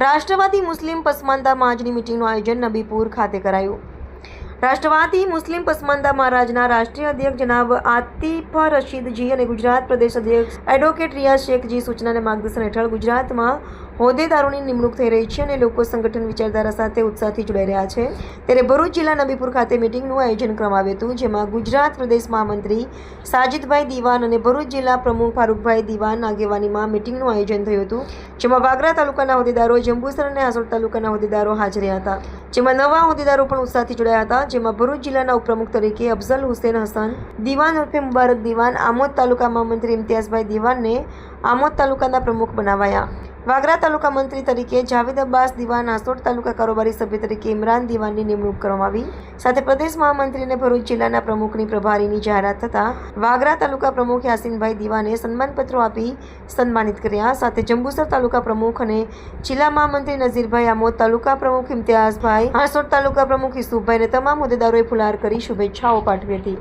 રાષ્ટ્રવાદી મુસ્લિમ પસમાનતા મહાજની મિટિંગનું આયોજન નબીપુર ખાતે કરાયું. રાષ્ટ્રવાદી મુસ્લિમ પસમાનદા મહારાજના રાષ્ટ્રીય અધ્યક્ષ જનાબ આતિફ રશીદજી અને ગુજરાત પ્રદેશ અધ્યક્ષ એડવોકેટ રિયા શેખજી સૂચના માર્ગદર્શન હેઠળ ગુજરાતમાં હોદ્દેદારોની નિમણૂક થઈ રહી છે અને લોકો સંગઠન વિચારધારા સાથે ઉત્સાહથી જોડાઈ રહ્યા છે. ત્યારે ભરૂચ જિલ્લા નબીપુર ખાતે મિટિંગનું આયોજન કરવામાં આવ્યું હતું, જેમાં ગુજરાત પ્રદેશ મહામંત્રી સાજિદભાઈ દીવાન અને ભરૂચ જિલ્લા પ્રમુખ ફારૂકભાઈ દિવાન આગેવાનીમાં મિટિંગનું આયોજન થયું હતું, જેમાં વાગરા તાલુકાના હોદ્દેદારો, જંબુસર અને હાસોડ તાલુકાના હોદ્દેદારો હાજર હતા, જેમાં નવા હોદ્દેદારો પણ ઉત્સાહથી જોડાયા હતા જેમાં ભરૂચ જિલ્લાના ઉપપ્રમુખ તરીકે અફઝલ હુસેન હસન, દીવાન ઉર્ફે મુબારક દિવાન, આમોદ તાલુકામાં મંત્રી ઇમ્તિયાઝભાઈ દિવાનને આમોદ તાલુકાના પ્રમુખ બનાવાયા. વાગરા તાલુકા મંત્રી તરીકે જાવેદ અબ્બાસ દિવાન આસોડ તાલુકા કારોબારી સભ્ય તરીકે ઇમરાન દિવાનની નિમણૂક કરવામાં આવી. સાથે પ્રદેશ મહામંત્રી અને ભરૂચ જિલ્લાના પ્રમુખની પ્રભારીની જાહેરાત થતાં વાગરા તાલુકા પ્રમુખ યાસીનભાઈ દિવાને સન્માનપત્રો આપી સન્માનિત કર્યા. સાથે જંબુસર તાલુકા પ્રમુખ અને જિલ્લા મહામંત્રી નઝીરભાઈ આમોદ, તાલુકા પ્રમુખ ઇમ્તિયાઝભાઈ આસોડ તાલુકા પ્રમુખ ઈસુફભાઈ તમામ હોદ્દેદારોએ ફુલાર કરી શુભેચ્છાઓ પાઠવી હતી.